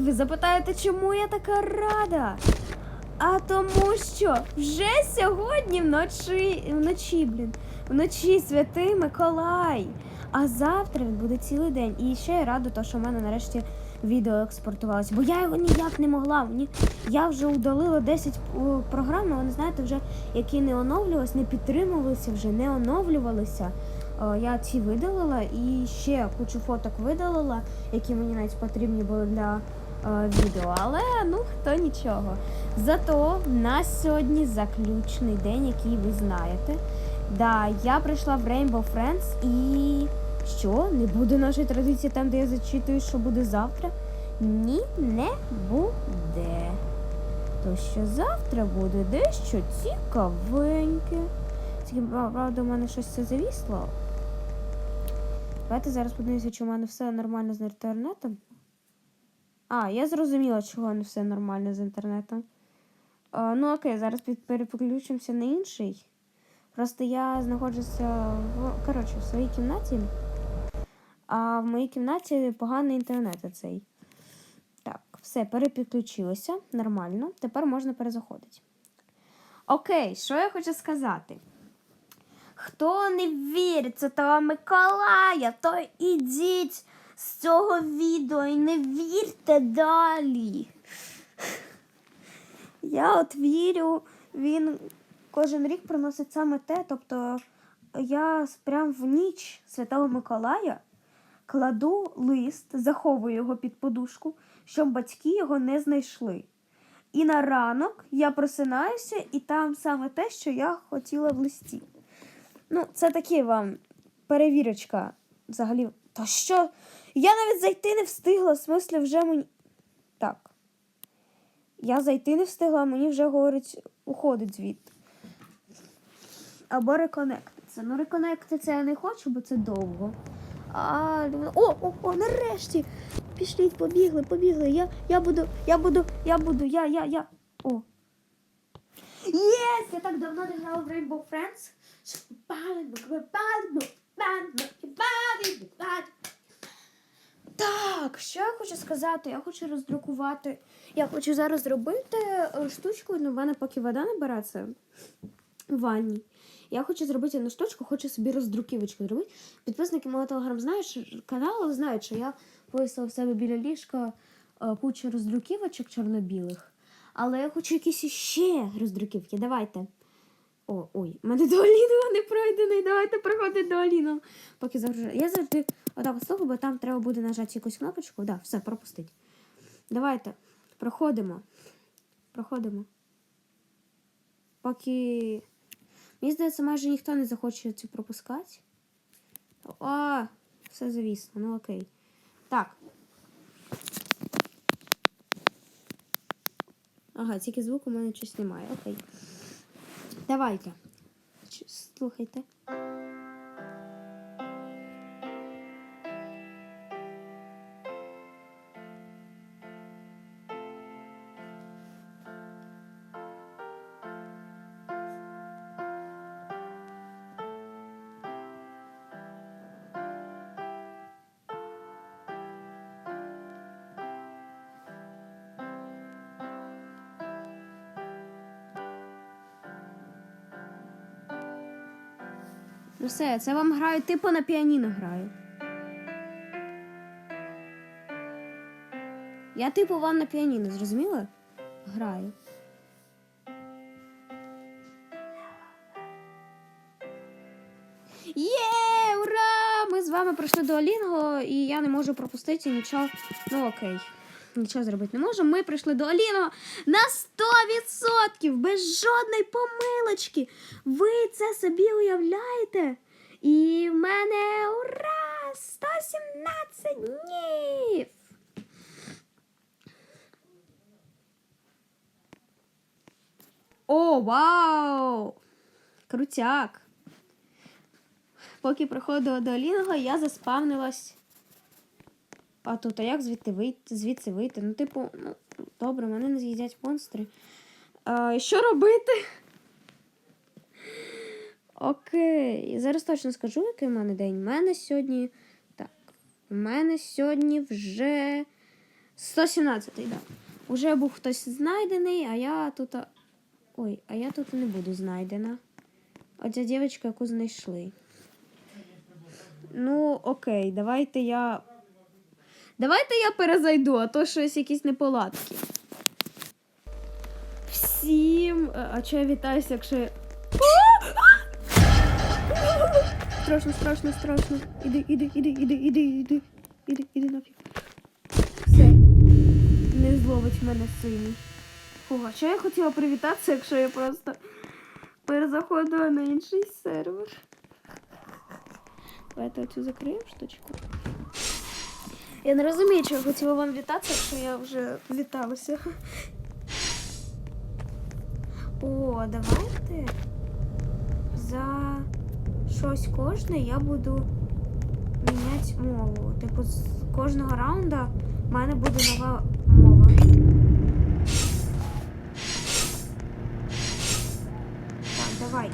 Ви запитаєте, чому я така рада? А тому що вже сьогодні вночі, вночі, блін, вночі святий Миколай. А завтра він буде цілий день. І ще я рада, то, що в мене нарешті відео експортувалося. Бо я його ніяк не могла. Мені я вже удалила 10 програм, але знаєте, вже які не оновлювалися, не підтримувалися, вже не оновлювалися. Я ці видалила і ще кучу фоток видалила, які мені навіть потрібні були для відео. Але ну то нічого. Зато в нас сьогодні заключний день, який ви знаєте. Да, я прийшла в Rainbow Friends і що? Не буде нашої традиції там, де я зачитую, що буде завтра? Ні, не буде. То що завтра буде дещо цікавеньке. Тільки, правда, у мене щось це завісло. Давайте зараз подивимося, чи у мене все нормально з інтернетом. А, я зрозуміла, чого не все нормально з інтернетом. А, ну окей, зараз переключимося на інший. Просто я знаходжуся в, коротше, в своїй кімнаті. А в моїй кімнаті поганий інтернет оцей. Так, все, перепідключилося. Нормально. Тепер можна перезаходити. Окей, що я хочу сказати? Хто не вірить Святого Миколая, то ідіть з цього відео і не вірте далі. Я от вірю, він кожен рік приносить саме те. Тобто я прям в ніч Святого Миколая кладу лист, заховую його під подушку, щоб батьки його не знайшли. І на ранок я просинаюся, і там саме те, що я хотіла в листі. Ну, це такі вам перевірочка взагалі. Та що? Я навіть зайти не встигла, в смислі вже мені. Так. Я зайти не встигла, а мені вже говорить, уходить звідти. Або реконектиться. Ну, реконектиться я не хочу, бо це довго. А, о, о, о, нарешті! Пішліть, побігли, побігли. Я, я буду, я буду, я буду, я, я, я. О. Єс! Я так давно не грала в Rainbow Friends. Так, що я хочу сказати? Я хочу роздрукувати. Я хочу зараз зробити е, штучку, ну в мене поки вода набирається в ванні. Я хочу зробити одну штучку, хочу собі роздруківочку зробити. Підписники мого телеграм знають, каналу знають, що я повісила в себе біля ліжка е, кучу роздруківочок чорно-білих. Але я хочу якісь іще роздруківки. Давайте. О, ой, в мене до Аліни не пройдений. Давайте приходить до Аліни. Поки завжди. Я завжди отак слухаю, бо там треба буде нажати якусь кнопочку. Да, все, пропустить. Давайте. Проходимо. Проходимо. Поки. Мені здається, майже ніхто не захоче цю пропускати. О, все завісно, ну окей. Так. Ага, тільки звук у мене щось немає. Окей. Давайте. Слухайте. Ну все, це вам граю, типу на піаніно граю. Я типу вам на піаніно, зрозуміли? Граю. Є, ура! Ми з вами пройшли до Алінго, і я не можу пропустити нічого. Ну окей. Нічого зробити не можу. Ми прийшли до Аліного на 100% без жодної помилочки. Ви це собі уявляєте? І в мене ура! 117 днів! О, вау! Крутяк! Поки приходила до Аліного, я заспавнилась. А тут, а як звідти вийти, звідси вийти? Ну, типу, ну, добре, мене не з'їдять монстри. А, що робити? Окей, зараз точно скажу, який в мене день. У мене сьогодні. Так, у мене сьогодні вже 117, так. Да. Уже був хтось знайдений, а я тут. Ой, а я тут не буду знайдена. Оця дівчинка, яку знайшли. Ну, окей, давайте я. Давайте я перезайду, а то щось якісь неполадки. Всім. е, А чого я вітаюся, якщо. Страшно, страшно, страшно. Іди, іди, іди, іди, іди, іди. Іди, іди нафіг. Все. Не зловить мене синій. Фуга, а чого я хотіла привітатися, якщо я просто перезаходила на інший сервер. Давайте оцю закриємо штучку. Я не розумію, чи я хотіла вам вітатися, якщо я вже віталася. О, давайте за щось кожне я буду міняти мову. Типу, з кожного раунда в мене буде нова мова. Так, давай.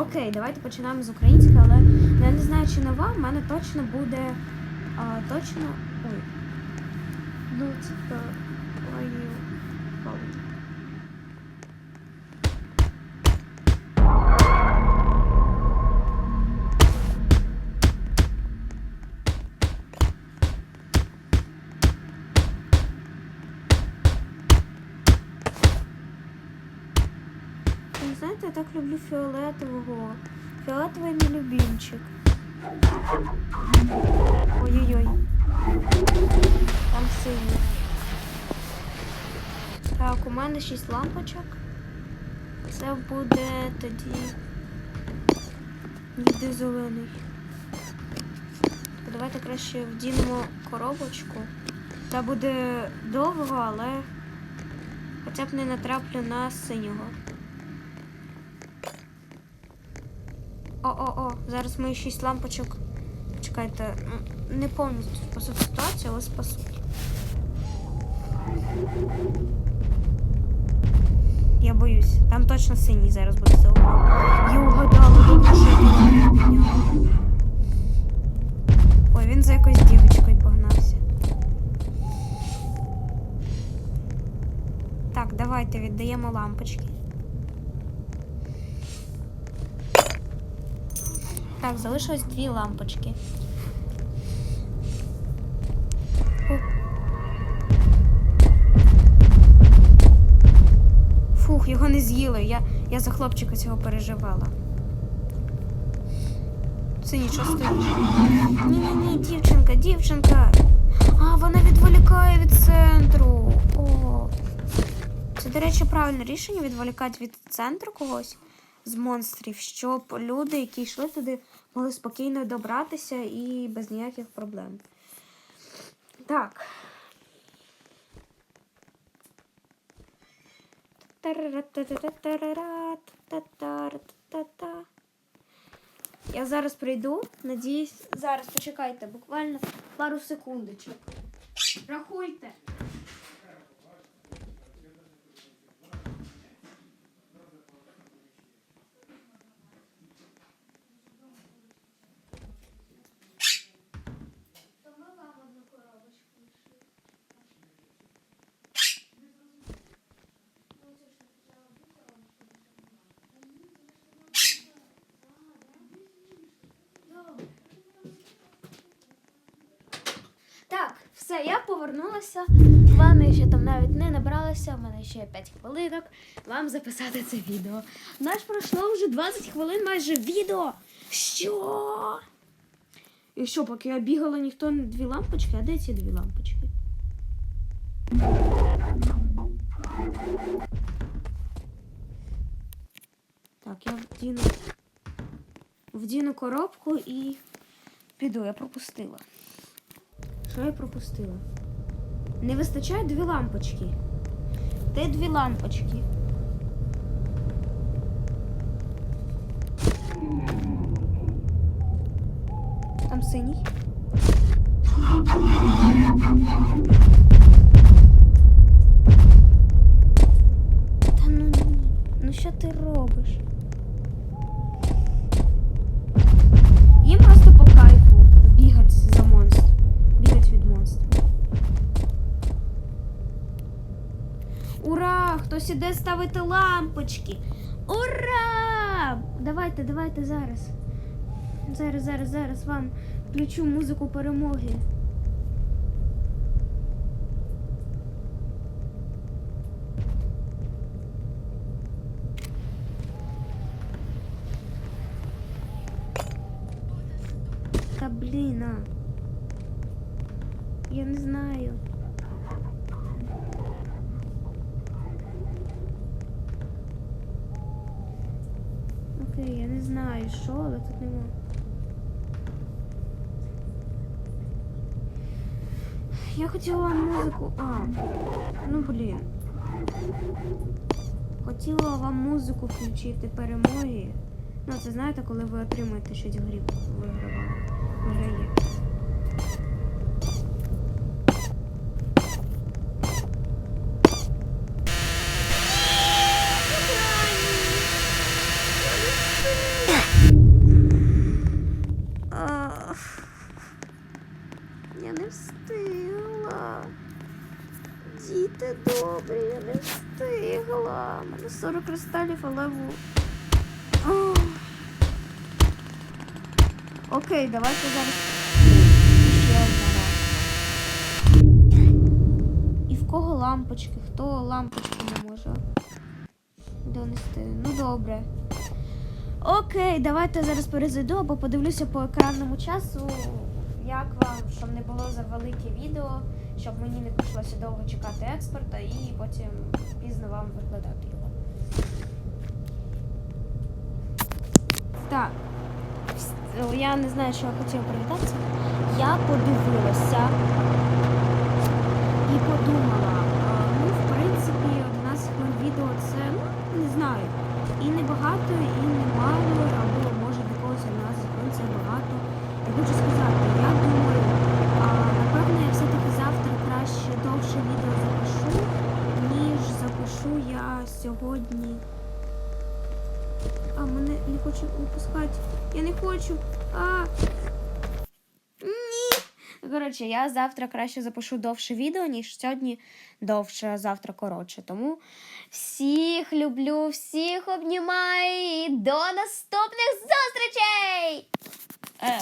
Окей, давайте починаємо з української, але я не знаю, чи нова, в мене точно буде. А, точно. Ой. Ну, типа. Ой. Так люблю фіолетового. Фіолетовий мій любимчик. Ой-ой-ой. Там синій. Так, у мене 6 лампочок. Це буде тоді. Ніде зелений. Давайте краще вдінемо коробочку. Це буде довго, але хоча б не натраплю на синього. О-о-о, зараз мої шість лампочок. Чекайте, не повністю спасуть ситуацію, але спасуть. Я боюсь. Там точно синій зараз буде зелений. Я угадала, добре, що. Ой, він за якоюсь дівчинкою погнався. Так, давайте віддаємо лампочки. Так, залишилось дві лампочки. Фух, його не з'їли. Я, я за хлопчика цього переживала. Це нічого стоїть. Ні-ні-ні, дівчинка, дівчинка. А, вона відволікає від центру. О. Це, до речі, правильне рішення відволікати від центру когось з монстрів, щоб люди, які йшли туди, могли спокійно добратися і без ніяких проблем. Так. Я зараз прийду. Надіюсь, зараз почекайте, буквально пару секундочок. Рахуйте. Так, все, я повернулася. Плани ще там навіть не набралися. У мене ще 5 хвилинок вам записати це відео. Наш пройшло вже 20 хвилин майже відео. Що? І що, поки я бігала, ніхто не дві лампочки, а де ці дві лампочки? Так, я вдіну, вдіну коробку і піду, я пропустила. Що я пропустила? Не вистачає дві лампочки. Де дві лампочки? Там синій. Та ну ні. Ну що ти робиш? Їм просто по кайфу бігати за монстр. Де ставити лампочки. Ура! Давайте, давайте зараз. Зараз, зараз, зараз вам включу музику перемоги. Та блін, а. Я не знаю. Окей, я не знаю, але тут нема. Я хотіла музику. А, ну блін. Хотіла вам музику включити перемоги. Ну, це знаєте, коли ви отримуєте щось в грі. Виграє. Ах, Я не встигла. Діти добрі, я не встигла. У мене 40 кристалів, але. Ах. Окей, давайте зараз. І в кого лампочки? Хто лампочки не може донести? Ну добре. Окей, давайте зараз перезайду або подивлюся по екранному часу. Як вам, щоб не було за велике відео, щоб мені не прийшлося довго чекати експерта і потім пізно вам викладати його. Так. Я не знаю, що я хотіла привітатися. Я подивилася і подумала, ну, в принципі, 11 хвилин відео це, ну, не знаю, і не багато, і не мало, або може для когось 11 хвилин це багато. Я хочу сказати, я думаю, а, напевно, я все-таки завтра краще довше відео запишу, ніж запишу я сьогодні. А, мене не хочу випускати. Я не хочу. А. Ні. Коротше, я завтра краще запишу довше відео, ніж сьогодні довше, а завтра коротше. Тому всіх люблю, всіх обнімаю і до наступних зустрічей! Е.